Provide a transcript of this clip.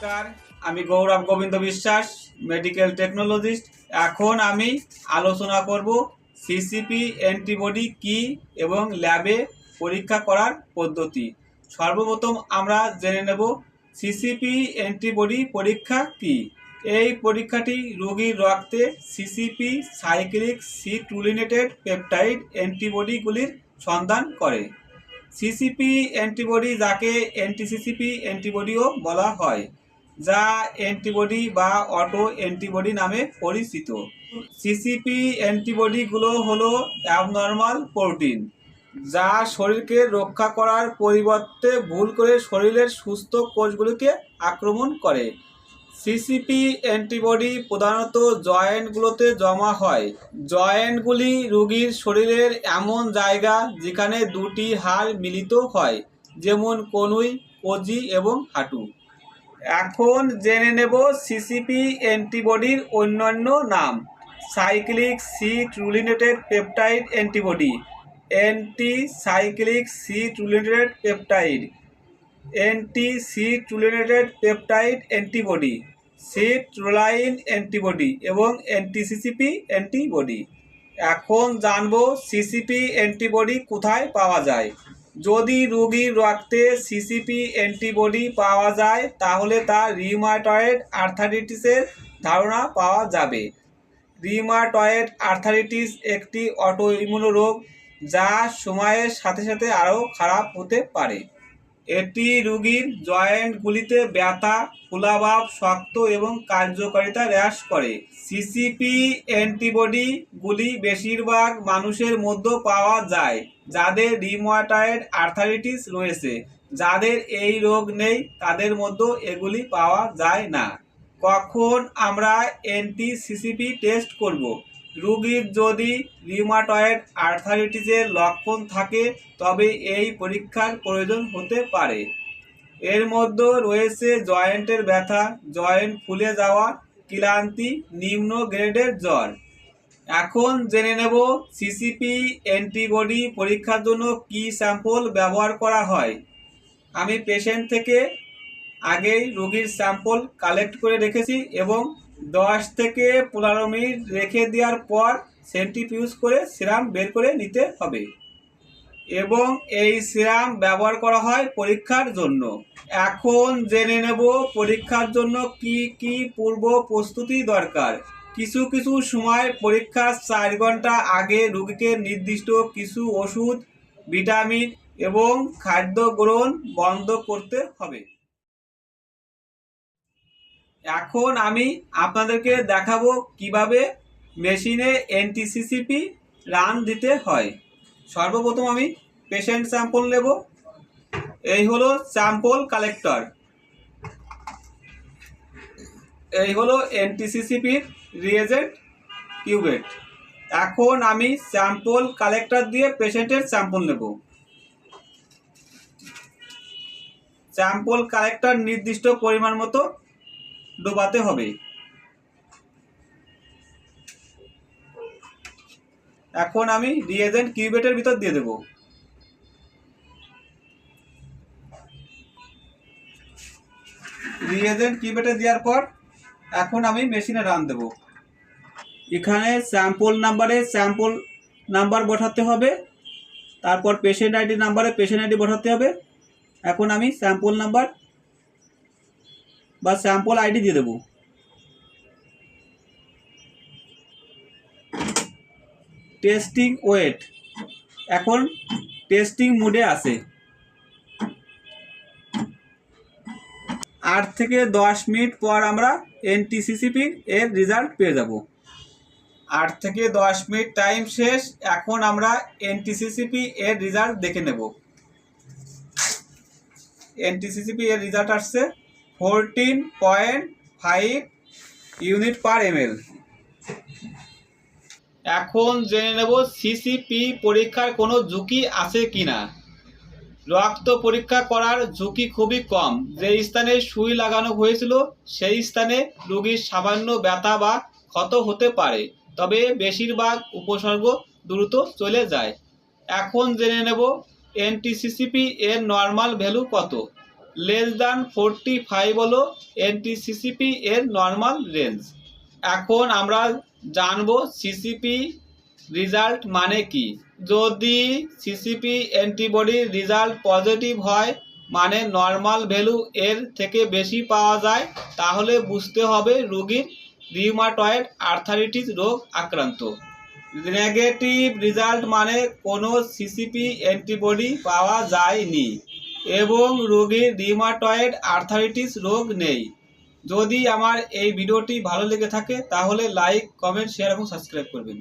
নমস্কার, আমি গৌরব গোবিন্দ বিশ্বাস মেডিকেল টেকনোলজিস্ট এখন আমি আলোচনা করব সিসিপি অ্যান্টিবডি কি এবং ল্যাবে পরীক্ষা করার পদ্ধতি। সর্বপ্রথম আমরা জেনে নেব সিসিপি অ্যান্টিবডি পরীক্ষা কি। এই পরীক্ষাটি রোগীর রক্তে সিসিপি সাইক্লিক সিট্রুলিনেটেড পেপটাইড অ্যান্টিবডিগুলির সন্ধান করে। সিসিপি অ্যান্টিবডি যাকে অ্যান্টিসিসিপি অ্যান্টিবডিও বলা হয়। যা অ্যান্টিবডি বা অটো অ্যান্টিবডি নামে পরিচিত। সিসিপি অ্যান্টিবডিগুলো হলো অ্যাবনর্মাল প্রোটিন যা শরীরকে রক্ষা করার পরিবর্তে ভুল করে শরীরের সুস্থ কোষগুলিকে আক্রমণ করে। সিসিপি অ্যান্টিবডি প্রধানত জয়েন্টগুলোতে জমা হয়। জয়েন্টগুলি রোগীর শরীরের এমন জায়গা যেখানে দুটি হাড় মিলিত হয়, যেমন কনুই, কজি এবং হাঁটু। এখন জেনে নেব সিসিপি অ্যান্টিবডির অন্যান্য নাম। Cyclic citrullinated peptide antibody. Anti cyclic citrullinated peptide anti citrullinated peptide antibody citrulline antibody এবং অ্যান্টিসিসিপি অ্যান্টিবডি। এখন জানব সিসিপি অ্যান্টিবডি কোথায় পাওয়া যায়। যদি রোগীর রক্তে সিসিপি অ্যান্টিবডি পাওয়া যায়, তাহলে তা রিউমাটয়েড আর্থারিটিসের ধারণা পাওয়া যাবে। রিউমাটয়েড আর্থারিটিস একটি অটোইমিউন রোগ যা সময়ের সাথে সাথে আরও খারাপ হতে পারে। এটি রুগীর জয়েন্টগুলিতে ব্যথা, ফুলাভাব, শক্ত এবং কার্যকারিতা হ্রাস করে। সিসিপি অ্যান্টিবডিগুলি বেশিরভাগ মানুষের মধ্যে পাওয়া যায়, যাদের রিমোয়াটয়েড আর্থারাইটিস রয়েছে। যাদের এই রোগ নেই, তাদের মধ্যে এগুলি পাওয়া যায় না। কখন আমরা অ্যান্টি সিসিপি টেস্ট করব? রোগীর যদি রিউমাটয়েড আর্থারাইটিসের লক্ষণ থাকে, তবে এই পরীক্ষার প্রয়োজন হতে পারে। এর মধ্যে রয়েছে জয়েন্টের ব্যথা, জয়েন্ট ফুলে যাওয়া, ক্লান্তি, নিম্ন গ্রেডের জ্বর। এখন জেনে নেব সিসিপি অ্যান্টিবডি পরীক্ষার জন্য কি স্যাম্পল ব্যবহার করা হয়। আমি পেশেন্ট থেকে আগেই রোগীর স্যাম্পল কালেক্ট করে রেখেছি এবং দশ থেকে পনেরো মিনিট রেখে দেওয়ার পর সেন্টিফিউজ করে সিরাম বের করে নিতে হবে। এবং এই সিরাম ব্যবহার করা হয় পরীক্ষার জন্য। এখন জেনে নেব পরীক্ষার জন্য কি কি পূর্ব প্রস্তুতি দরকার। কিছু কিছু সময় পরীক্ষার চার ঘণ্টা আগে রোগীকে নির্দিষ্ট কিছু ওষুধ, ভিটামিন এবং খাদ্য গ্রহণ বন্ধ করতে হবে। এখন আমি আপনাদেরকে দেখাবো কীভাবে মেশিনে এনটিসিসিপি রান দিতে হয়। সর্বপ্রথম আমি পেশেন্ট স্যাম্পল নেব। এই হলো স্যাম্পল কালেক্টর এই হলো এনটিসিসিপির রিয়েজেন্ট কিউবেট এখন আমি স্যাম্পল কালেক্টর দিয়ে পেশেন্টের স্যাম্পল নেব। স্যাম্পল কালেক্টর নির্দিষ্ট পরিমাণ মতো ডোবাতে হবে। এখন আমি রিয়েজেন্ট কিউবেটের ভিতর দিয়ে দেব। রিয়েজেন্ট কিউবেটে দেওয়ার পর এখন আমি মেশিনে রান দেব। এখানে স্যাম্পল নাম্বারে স্যাম্পল নাম্বার বসাতে হবে। তারপর পেশেন্ট আইডি নাম্বারে পেশেন্ট আইডি বসাতে হবে। এখন আমি স্যাম্পল নাম্বার বা স্যাম্পল আইডি দিয়ে দেবো। টেস্টিং ওয়েট এখন টেস্টিং মুডে আছে। আট থেকে দশ মিনিট পর আমরা এনটিসিসিপির এর রেজাল্ট পেয়ে যাব। আট থেকে দশ মিনিট টাইম শেষ, এখন আমরা এনটিসিসিপি এর রেজাল্ট দেখে নেব। এনটিসিসিপি এর রেজাল্ট আসছে। Fourteen point five unit per ML এখন জেনে নেব সিসিপি পরীক্ষার কোনো ঝুঁকি আছে কিনা। রক্ত পরীক্ষা করার ঝুঁকি খুবই কম। যে স্থানে সুই লাগানো হয়েছিল, সেই স্থানে রোগীর সামান্য ব্যথা বা ক্ষত হতে পারে, তবে বেশিরভাগ উপসর্গ দ্রুত চলে যায়। এখন জেনে নেব এনটিসিসিপি এর নর্মাল ভ্যালু কত। লেস দ্যান ফোরটি ফাইভ হলো এনটিসিসিপি এর নর্মাল রেঞ্জ এখন আমরা জানব সিসিপি রেজাল্ট মানে কি? যদি সিসিপি অ্যান্টিবডির রেজাল্ট পজিটিভ হয় মানে নর্মাল ভ্যালু এর থেকে বেশি পাওয়া যায়, তাহলে বুঝতে হবে রোগীর রিউমাটয়েড আর্থারিটিস রোগ আক্রান্ত। নেগেটিভ রেজাল্ট মানে কোনো সিসিপি অ্যান্টিবডি পাওয়া যায়নি। এবং রোগীর রিমাটয়েড আর্থারাইটিস রোগ নেই। যদি আমার এই ভিডিওটি ভালো লেগে থাকে, তাহলে লাইক, কমেন্ট, শেয়ার এবং সাবস্ক্রাইব করবেন।